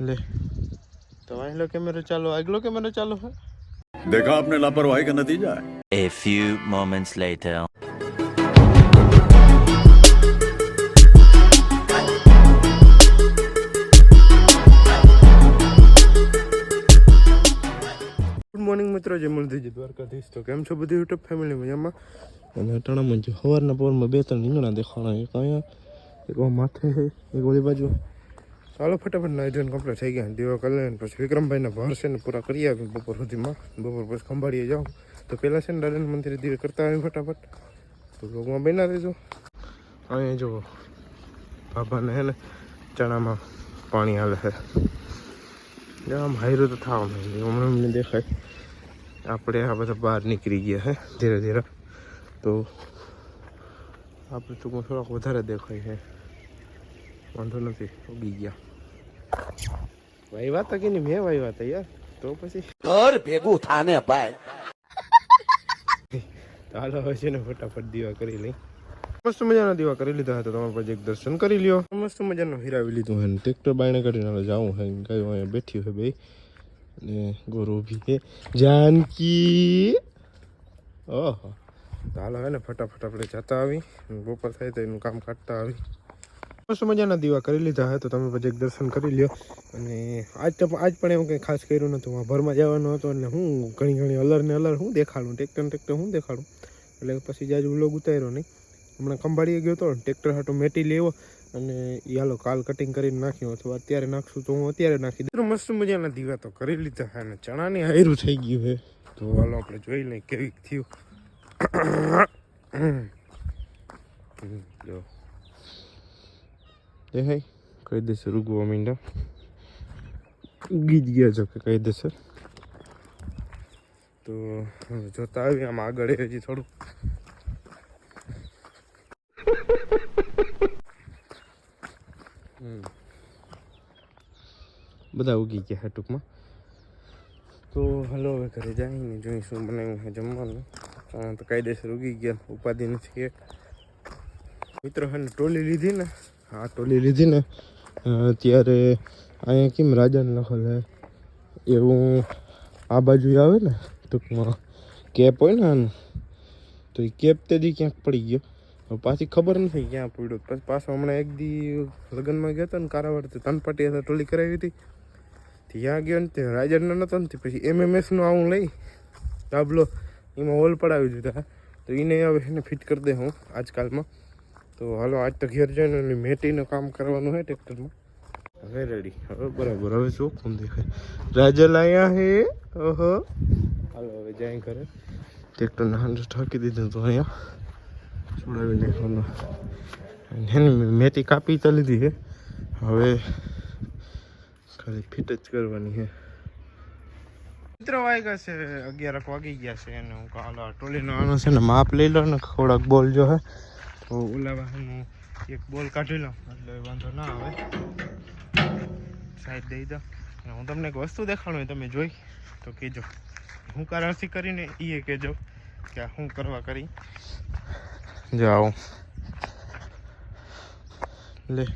લે તો આગલો કેમેરો ચાલો આગલો કેમેરો ચાલો હે देखा आपने लापरवाही का नतीजा है A few moments later. Good morning મિત્રો જય મુરલીજી દ્વારકાધીશ તો કેમ છો બધી યુટ્યુબ ફેમિલી મજામાં અને અટાણામાં જે સવારના પોરમાં બે ત્રણ રીંગણા દેખાણા એક અહીંયા, એક માથે, એક ઓલી બાજુ. ચાલો ફટાફટ ધોઈને કમ્પ્લીટ થઈ ગયા. દીવા કરી પછી વિક્રમભાઈને છે ને પૂરા કરી આવ્યું બપોર સુધીમાં. બપોર પછી ખંભાળીએ જાઉં તો પહેલાં છે ને દાદાના મંદિરે દીવે કરતા આવ્યું ફટાફટ. તો લોગમાં બના રહેજો. અહીંયા જુઓ. બાબાને હે ને ચણામાં પાણી હાલે છે. આમ હાયરું તો થવા માંડ્યું હમણાં અમને દેખાય. આપણે આ બધા બહાર નીકળી ગયા હે, ધીરે ધીરે. તો આપણે ટૂંકમાં થોડાક વધારે દેખાય છે. વાંધો નથી ઉગી ગયા. ભાઈ વાત કે નહીં મેં ભાઈ વાત યાર. તો પછી? ઘર ભેગું થાને ભાઈ. ચાલો હવે છે ને ફટાફટ દીવા કરી લઈ. મસ્ત મજાના દીવા કરી લીધા હતા તમારા પછી એક દર્શન કરી લ્યો. મસ્ત મજાનું હિરાવી લીધું હે ટ્રેક્ટર બાયણે કરીને હવે જાવું હે ગયું અહીંયા બેઠી હોય બે. ને ગોરો ભી જાનકી. ઓહો. તો હાલો હે ને ફટાફટ આપણે જતા આવી. બપોર થાય તો એનું કામ કાઢતા આવી. મસ્ત મજાના દીવા કરી લીધા હોય તો તમે પછી એક દર્શન કરી લ્યો. અને આજ તો આજ પણ એવું કંઈ ખાસ કર્યું નહોતું. આ ભરમાં જવાનું હતું એટલે હું ઘણી ઘણી અલર ને અલર હું દેખાડું ટ્રેક્ટર ટેક્ટર ટ્રેક્ટર હું દેખાડું. એટલે પછી જાજુ વ્લોગ ઉતાર્યો નહીં. હમણાં ખંભાળીએ ગયો હતો ટ્રેક્ટર હાટો મેટી લેવો અને યાલો કાલ કટિંગ કરીને નાખ્યું. અથવા અત્યારે નાખશું તો હું અત્યારે નાખી દઉં. મસ્ત મજાના દીવા તો કરી લીધા હે અને ચણાની હાયરું થઈ ગયું છે તો હાલો આપણે જોઈ લઈએ કેવી થયું. જો દેખાય કહી દેશે, રૂગવા મીંડા. ઉગી જ ગયા છો કે દેશે. તો જોતા આવી આમ આગળ હજી થોડું. બધા ઉગી ગયા ટૂંકમાં. તો હલો, હવે ઘરે જઈને જોઈશું બનાવ્યું જમવાનું. ચણા તો કાયદેસર ઉગી ગયા. ઉપાધિ નથી એક મિત્રો હે ટોલી લીધી ને? હા, ટોલી લીધી ને. ત્યારે અહીંયા કેમ રાજાને લખેલ એવું આ બાજુ આવે ને, ટૂંકમાં. કેપ હોય ને આનું, તો એ કેપ તે દી ક્યાંક પડી ગયો. પાછી ખબર નથી ક્યાં પડ્યો. પછી પાછો હમણાં એક દી લગ્નમાં ગયો હતો ને કારાવર તો તનપટી હતા ટોલી કરાવી હતી. ત્યાં ગયો ને તે રાજાનો નહોતો ને, પછી એમએમએસનું આવું લઈ. ડાબલો એમાં હોલ પડાવી દીધા. તો એને હવે એને ફિટ કરી દે હું આજકાલમાં. તો હાલો, આજ તો ઘેર જઈને ઓલી મેટીનું કામ કરવાનું હોય ટ્રેક્ટરમાં. હવે રેડી હવે બરાબર, હવે ચોખ્ખું દેખાય? રાજલ અહીંયા હે? ઓહો. હાલો, હવે જાય ઘરે. ટ્રેક્ટરને હાંડો ઠાકી દીધું તો અહીંયા. છોડાવી નાખવાનું. એની મેટી કાપી તો લીધી છે હવે ખાલી ફિટ જ કરવાની છે મિત્રો વાગ્યા છે, અગિયારક વાગી ગયા છે અને હું કાલો ટોલીનો આનો છે ને માપ લઈ લો ને થોડાક બોલ જો હે. તો ઓલા વાહનનું એક બોલ કાઢી લો એટલે વાંધો ના આવે. સાઈડ દઈ દો. અને હું તમને એક વસ્તુ દેખાડું, એ તમે જોઈ. તો કહેજો. હું કારણથી કરીને એ કહેજો કે આ શું કરવા કરી. જાઓ લે.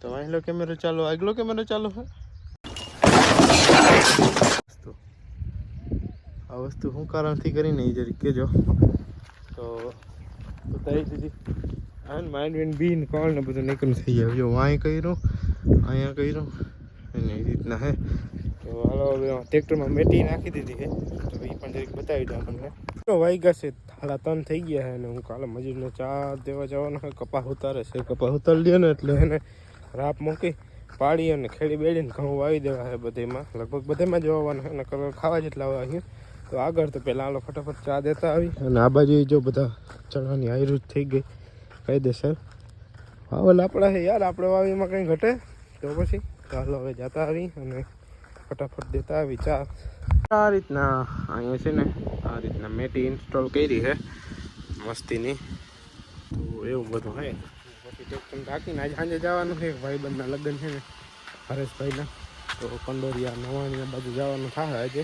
તો આગલો કેમેરો ચાલો, આગલો કેમેરો ચાલો હે? વસ્તુ આ વસ્તુ શું કારણથી કરીને એ જરી કહેજો તો બતાવી દીધી આ માઇન્ડ બીન કોણ ને બધું નીકળી થઈ જાય. જો વાંય કર્યું, અહીંયા કર્યું, અને એ રીતના હે. તો હાલો, હવે મેટી નાખી દીધી છે તો એ પણ જરીક બતાવી દઉં તમને. તો વાગ્યા છે સાડા ત્રણ થઈ ગયા છે અને હું કાલે મજૂરને ચા દેવા જવાનો હોય કપાસ ઉતારે છે. કપાસ ઉતારી દે ને, એટલે એને રાપ મૂકી પાડી અને ખેડી બેડીને ઘઉં વાવી દેવા છે બધેમાં. લગભગ બધેમાં જ વાવવાના કલર ખાવા જેટલા વાવ્યા છે તો આગળ તો પહેલાં આલો ફટાફટ ચા દેતા આવી. અને આ બાજુ જો બધા ચણાની હાયરું થઈ ગઈ. કાયદેસર. વાવલ આપણા છે યાર, આપણે વાવીમાં કંઈ ઘટે? તો પછી ચાલો હવે જતા આવી અને ફટાફટ દેતા આવી ચા. આ રીતના અહીંયા છે ને, આ રીતના મેટી ઇન્સ્ટોલ કરી છે મસ્તીની. તો એવું બધું હોય પછી ઢાંકીને આજે સાંજે જવાનું છે ભાઈબંધના લગ્ન છે ને, હરેશભાઈના. તો કંડોરિયા નવાણી આ બાજુ જવાનું થાય આજે.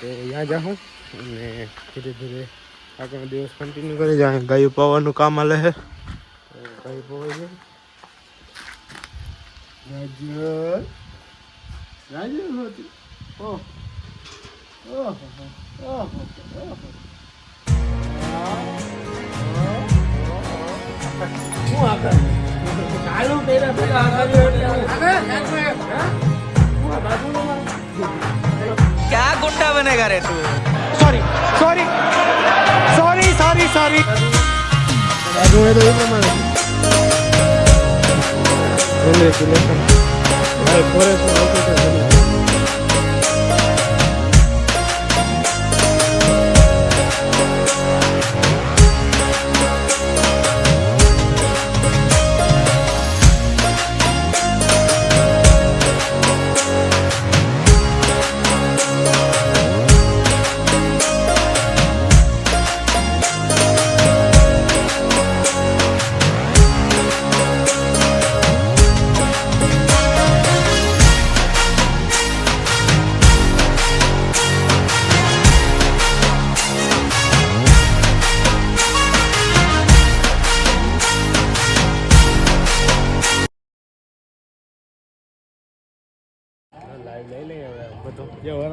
તો ત્યાં જાઉં અને ધીરે ધીરે આગળનો દિવસ કન્ટિન્યુ કરી જાય ગાયું પાવાનું કામ આલે છે ગાયું પવાઈ જાય ગાજર હતી ઓહ ઓહ ઓહ શું આગળ ચાલુ પહેલા પહેલા આગળ આગળ બાજુ बनेगा रे तू આજુ એ તો એ પ્રમાણે કોંગ્રેચ્યુલેશન ભાઈ ફોરેસ્ટ ઓફિસર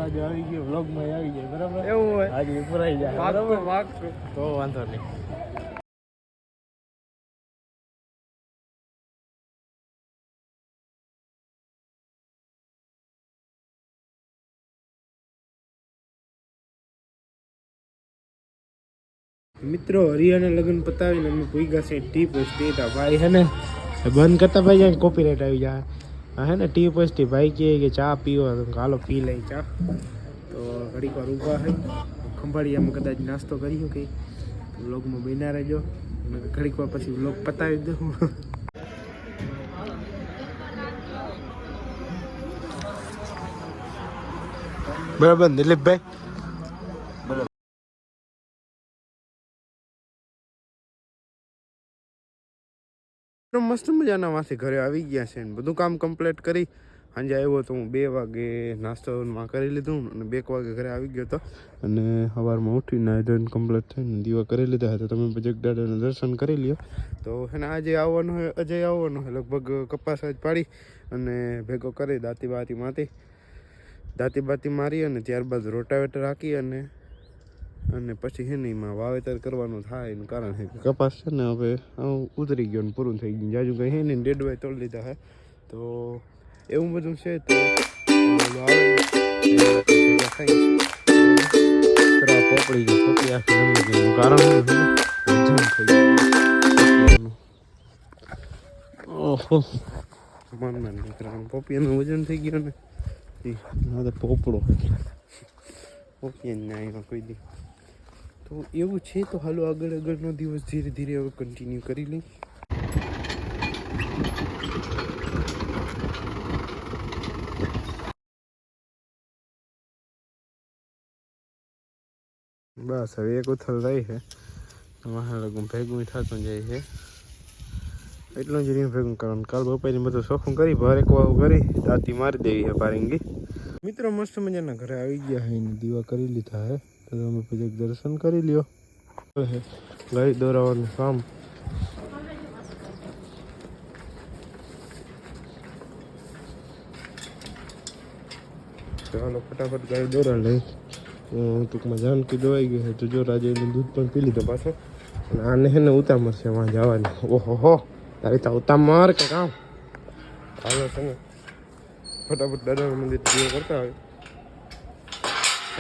જે વરાજો આવી ગયો વ્લોગમાં આવી જાય બરાબર? એવું હોય. આજે પુરાઈ જાય બરાબર? તો વાંધો નહીં. મિત્રો હરિયાના લગ્ન પતાવીને અમે ભૂગ્યા છે ટી પોસ્ટ ભાઈ હે ને? બંધ કરતા ભાઈ જાય કોપીરાઇટ આવી જાય. હા ને ટી પોસ્ટી ભાઈ કહે કે ચા પીવો, તો હાલો પી લઈ ચા. તો ઘડીક વાર ઊભા હોય ખંભાળિયામાં કદાચ નાસ્તો કર્યો કે વ્લોગમાં બન્યા રહેજો. ઘડીક વાર પછી વ્લોગ પતાવી દઉં. બરાબર, દિલીપભાઈ? તો મસ્ત મજાના માંથી ઘરે આવી ગયા છે બધું કામ કમ્પ્લીટ કરી. સાંજે આવ્યો તો હું બે વાગે નાસ્તોમાં કરી લીધું અને બે વાગે ઘરે આવી ગયો હતો અને સવારમાં ઉઠીને ધોઈને કમ્પ્લીટ થઈને દીવા કરી લીધા હતા. તમે પછી દાદાને દર્શન કરી લ્યો. તો એને આજે આવવાનું હોય, અજય આવવાનું હોય. લગભગ કપાસ જ પાડી અને ભેગો કરી દાંતી બાતી માતી દાંતી બાતી મારી અને ત્યારબાદ રોટાવેટર રાખી અને અને પછી હે ને એમાં વાવેતર કરવાનું થાય એનું કારણ છે કપાસ છે ને હવે ઉતરી ગયો ને પૂરું થઈ ગયું. જાજુ કંઈ હે ને ડેડવાય તોડી લીધા હે. તો એવું બધું છે તો પોપડી ગયો પોપડી આખી જમી ગઈ એનું કારણ વજન થઈ ગયું. ને. પોપડો પોપિયા ના એમાં કોઈ દી. તો એવું છે તો હાલો આગળ આગળનો દિવસ ધીરે ધીરે હવે કન્ટિન્યુ કરી લઈ બસ, હવે એક ઉથલ રહી છે. વાહન લગું ભેગું થતું જાય છે. એટલું જ રીંગ ભેગું કરવાનું. કાલ બપોરે બધું શોખું કરી, ભારે વાવું કરી, દાંતી મારી દેવી છે પારિંગી. મિત્રો, મસ્ત મજાના ઘરે આવી ગયા છે દીવા કરી લીધા હે તો તમે પછી દર્શન કરી લ્યો. ગાય દોરાવાનું કામ ચાલો ફટાફટ ગાય દોરા લઈ. હું ટૂંકમાં જાનકી દોવાઈ ગઈ છે તો જો રાજે એનું દૂધ પણ પી લીધો પાછો. અને આને હે ને ઉતામર છે, વાં જવાની. ઓહો હો તારી તા ઉતામર કે કામ? હાલો ને. ફટાફટ દાદાનું મંદિર કરતા હોય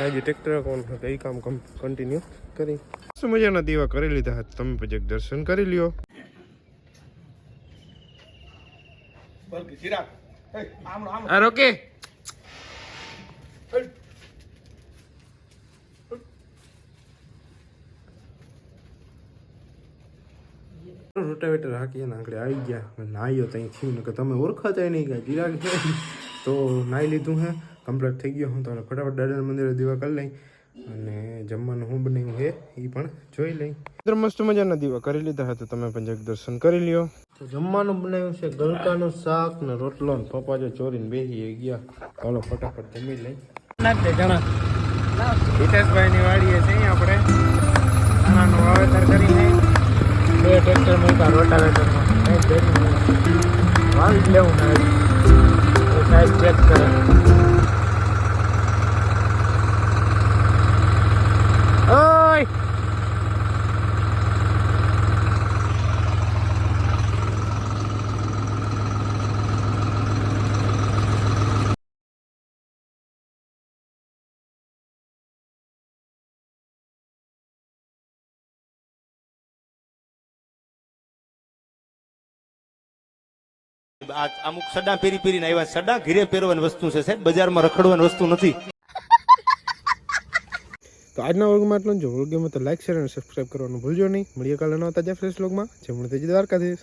આજે ટ્રેક્ટર કોણ હતું? એ કામ કન્ટિન્યુ કરી. શું મજાના દીવા કરી લીધા? તમે પછી એક દર્શન કરી લ્યો. રોકે. રોટાવેટર હાકીએ ને આગળ આવી ગયા. નાહ્યો ત્યાં થયું ને કે તમે ઓળખાતા નહીં કાંઈ ચિરાગ તો નાહી લીધું હે. કમ્પ્લીટ થઈ ગયો. હું તો ફટાફટ દાદાના મંદિરે દીવા કરી લઈ અને જમવાનું હું બનાવ્યું હે એ પણ જોઈ લઈ. મિત્ર મસ્ત મજાના દીવા કરી લીધા હતા તમે પણ એક દર્શન કરી લ્યો. તો જમવાનું બનાવ્યું છે ગલકાનું શાક ને રોટલો ને પપ્પા જો ચોરીને બેસી ગયા. ચાલો ફટાફટ જમી લઈ. વાડીએ છે આપણે. ચણાનું વાવેતર કરીને બે ટ્રેક્ટર મૂક્યા રોટાવેટરમાં. વાવી જ લેવું ને સાહેબ ચેક કરે આ અમુક સડા પેરી પેરીને આવ્યા. સડા ઘીરે પહેરવાની વસ્તુ છે સાહેબ. બજારમાં રખડવાની વસ્તુ નથી. તો આજના વર્ગમાં એટલું જ. વર્ગમાં તો લાઈક શેર અને સબસ્ક્રાઈબ કરવાનું ભૂલજો નહીં. મળીએ કાલે નવા તાજા ફ્રેશ વ્લોગમાં. જે મળે તે દ્વારકાધીશ.